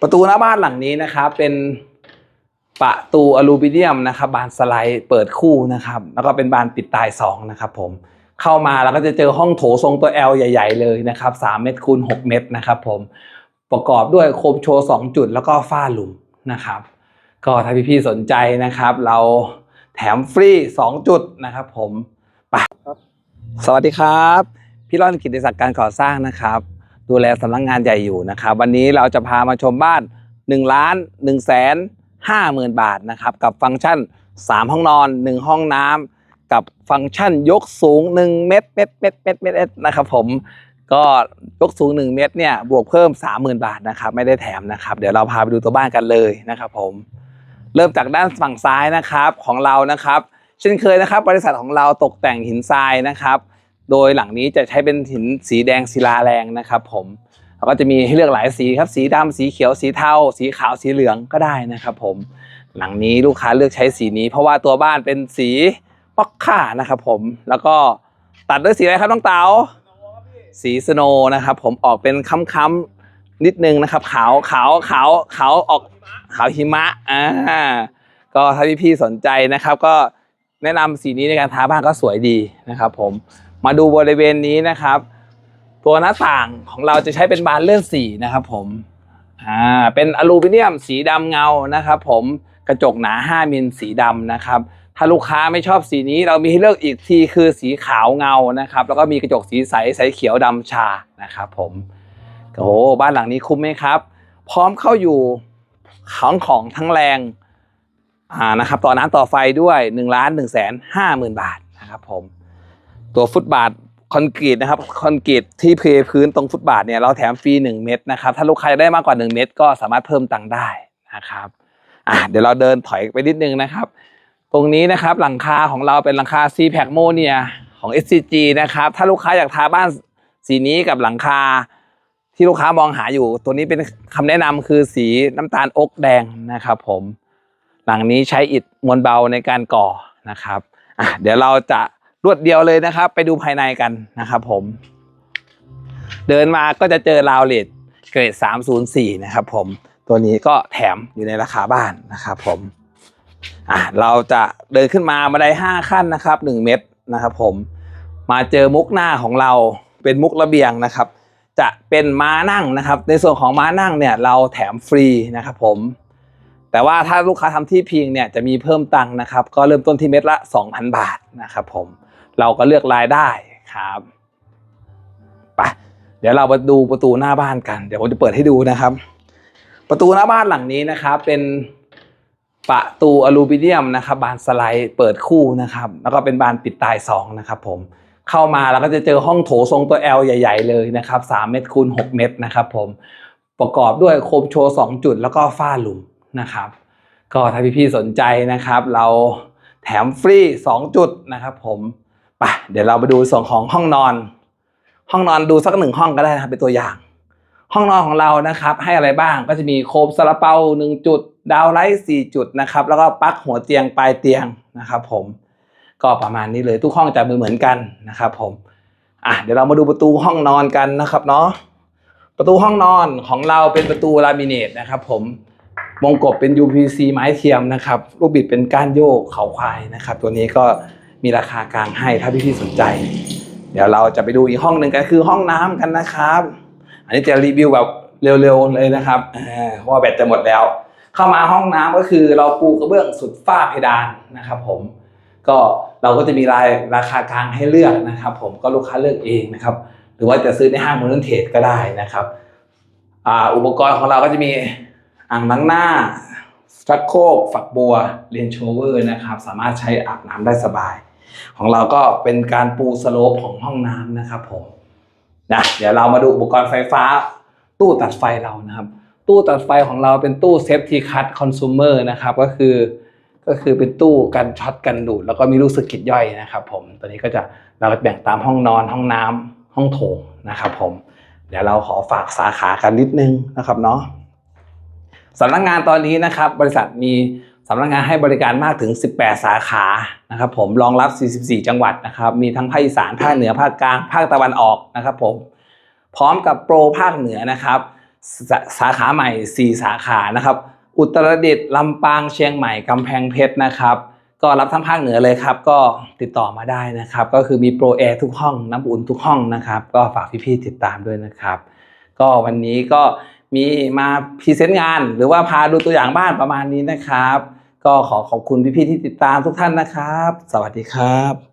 ประตูหน้าบ้านหลังนี้นะครับ เป็นประตูอลูมิเนียมนะครับ บานสไลด์เปิดคู่นะครับ แล้วก็เป็นบานปิดตายสองนะครับผมเข้ามาเราก็จะเจอห้องโถทรงตัว L ใหญ่ ๆ เลยนะครับ3เมตรคูณ6เมตรนะครับผมประกอบด้วยโคมโชว์ 2 จุดแล้วก็ฝ้าหลุมนะครับ ก็ถ้าพี่ๆสนใจนะครับ เราแถมฟรี 2 จุดนะครับผมไปสวัสดีครับ พี่ร่อนกิติศักดิ์การก่อสร้างนะครับ ดูแลสำนักงานใหญ่อยู่นะครับ วันนี้เราจะพามาชมบ้าน1ล้าน1แสน5หมื่นบาทนะครับ กับฟังก์ชัน 3 ห้องนอน 1 ห้องน้ำกับฟังก์ชันยกสูง 1 เมตรเมตรเมตรเมตรเมตรนะครับผมก็ยกสูง 1 เมตรเนี่ยบวกเพิ่ม 30,000 บาทนะครับไม่ได้แถมนะครับ เดี๋ยวเราพาไปดูตัวบ้านกันเลยนะครับผมเริ่มจากด้านฝั่งซ้ายนะครับของเรานะครับ เช่นเคยนะครับ บริษัทของเราตกแต่งหินทรายนะครับ โดยหลังนี้จะใช้เป็นหินสีแดงศิลาแรงนะครับผมแล้วก็จะมีให้เลือกหลายสีครับ สีดำสีเขียวสีเทาสีขาวสีเหลืองก็ได้นะครับผมหลังนี้ลูกค้าเลือกใช้สีนี้ เพราะว่าตัวบ้านเป็นสีป๊อกค่านะครับผมแล้วก็ตัดด้วยสีอะไรครับน้องเต๋าสีสโนนะครับผมออกเป็นค้ำๆนิดนึงนะครับ ขาวขาวขาวขาวออกขาวหิมะอ่าก็ถ้าพี่ๆสนใจนะครับ ก็แนะนำสีนี้ในการทาบ้านก็สวยดีนะครับผม มาดูบริเวณนี้นะครับ ตัวหน้าต่างของเราจะใช้เป็นบานเลื่อนสีนะครับผมอ่าเป็นอลูมิเนียมสีดำเงานะครับ ผมกระจกหนา 5มิลสีดำนะครับ ถ้าลูกค้าไม่ชอบสีนี้เรามีให้เลือกอีกทีคือสีขาวเงานะครับ แล้วก็มีกระจกสีใสใสเขียวดำชานะครับ ผมโอ้โหบ้านหลังนี้คุ้มไหมครับ พร้อมเข้าอยู่ของของทั้งแรงอ่านะครับต่อน้ำต่อไฟด้วย1ล้าน1แสน5หมื่นบาทนะครับผม ตัวฟุตบาทคอนกรีตนะครับคอนกรีตที่เพพื้นตรงฟุตบาทเนี่ยเราแถมฟรี1 เม็ดนะครับถ้าลูกค้าได้มากกว่า 1 เม็ดก็สามารถเพิ่มตังค์ได้นะครับอะเดี๋ยวเราเดินถอยไปนิดนึงนะครับ ตรงนี้นะครับหลังคาของเราเป็นหลังคา c p a c m o เนียของ SCG นะครับถ้าลูกค้าอยากทาบ้านสีนี้กับหลังคาที่ลูกค้ามองหาอยู่ ตัวนี้เป็นคำแนะนำคือสีน้ำตาลอกแดงนะครับ ผม หลังนี้ใช้อิฐมวลเบาในการก่อนะครับอะเดี๋ยวเราจะ รวดเดียวเลยนะครับ ไปดูภายในกันนะครับผม เดินมาก็จะเจอราวเลดเกรด 304 นะครับผมตัวนี้ก็แถมอยู่ในราคาบ้านนะครับผมอะเราจะเดินขึ้นมาบันได5ขั้นนะครับ 1 เมตรนะครับผมมาเจอมุกหน้าของเราเป็นมุกระเบียงนะครับ จะเป็นม้านั่งนะครับ ในส่วนของม้านั่งเนี่ยเราแถมฟรีนะครับผม แต่ว่าถ้าลูกค้าทำที่พิงเนี่ยจะมีเพิ่มตังค์นะครับ ก็เริ่มต้นที่เม็ดละ 2,000 บาทนะครับผม เราก็เลือกรายได้ครับไปเดี๋ยวเรามาดูประตูหน้าบ้านกัน เดี๋ยวผมจะเปิดให้ดูนะครับ ประตูหน้าบ้านหลังนี้นะครับ เป็นประตูอลูมิเนียมนะครับ บานสไลด์เปิดคู่นะครับ แล้วก็เป็นบานปิดตายสองนะครับ ผมเข้ามาเราก็จะเจอห้องโถทรงตัว L ใหญ่ ๆ เลยนะครับ3เมตรคูณ6เมตรนะครับ ผมประกอบด้วยโคมโชว์2จุดแล้วก็ฝ้าหลุมนะครับ ก็ถ้าพี่ๆสนใจนะครับ เราแถมฟรี 2 จุดนะครับ ผม ไปเดี๋ยวเราไปดูส่วนของห้องนอน ห้องนอนดูสักหนึ่งห้องก็ได้นะครับเป็นตัวอย่าง ห้องนอนของเรานะครับ ให้อะไรบ้างก็จะมีโคมซาลาเปาหนึ่งจุด ดาวไลท์สี่จุดนะครับ แล้วก็ปลั๊กหัวเตียงปลายเตียงนะครับผมก็ประมาณนี้เลยทุกห้องจะเหมือนกันนะครับผมอะเดี๋ยวเรามาดูประตูห้องนอนกันนะครับเนาะประตูห้องนอนของเราเป็นประตูลามิเนตนะครับผมวงกบเป็น UPC ไม้เทียมนะครับ ลูกบิดเป็นก้านโยกเขาควายนะครับ ตัวนี้ก็ มีราคากลางให้ถ้าพี่ๆสนใจ เดี๋ยวเราจะไปดูอีกห้องหนึ่งกันคือห้องน้ำกันนะครับ อันนี้จะรีวิวแบบเร็วๆเลยนะครับเพราะว่าแบตจะหมดแล้ว เข้ามาห้องน้ำก็คือเราปูกระเบื้องสุดฝ้าเพดานนะครับ ผมก็เราก็จะมีรายราคากลางให้เลือกนะครับ ผมก็ลูกค้าเลือกเองนะครับ หรือว่าจะซื้อในห้างมูลนิธิก็ได้นะครับอุปกรณ์ของเราก็จะมีอ่างล้างหน้าชักโครกฝักบัวเลนโชเวอร์นะครับ สามารถใช้อาบน้ำได้สบาย ของเราก็เป็นการปูสโลปของห้องน้ำนะครับผมนะเดี๋ยวเรามาดูอุปกรณ์ไฟฟ้า ตู้ตัดไฟเรานะครับ ตู้ตัดไฟของเราเป็นตู้เซฟตี้คัทคอน sumer นะครับก็คือก็คือเป็นตู้กันช็อตกันดูด แล้วก็มีลูกสะกิดย่อยนะครับ ผมตัวนี้ก็จะเราแบ่งตามห้องนอนห้องน้ำห้องโถงนะครับผมเดี๋ยวเราขอฝากสาขากันนิดนึงนะครับเนาะสำนักงานตอนนี้นะครับ บริษัทมี สำนักงานให้บริการมากถึง 18 สาขานะครับผมรองรับ 44 จังหวัดนะครับมีทั้งภาคอีสานภาคเหนือภาคกลางภาคตะวันออกนะครับผมพร้อมกับโปรภาคเหนือนะครับสาสาขาใหม่ 4 สาขานะครับอุตรดิตถ์ลำปางเชียงใหม่กำแพงเพชรนะครับก็รับทั้งภาคเหนือเลยครับ ก็ติดต่อมาได้นะครับ ก็คือมีโปรแอร์ทุกห้องน้ำอุ่นทุกห้องนะครับ ก็ฝากพี่ๆติดตามด้วยนะครับ ก็วันนี้ก็มีมาพรีเซนต์งาน หรือว่าพาดูตัวอย่างบ้านประมาณนี้นะครับ ก็ขอขอบคุณพี่ๆที่ติดตามทุกท่านนะครับ สวัสดีครับ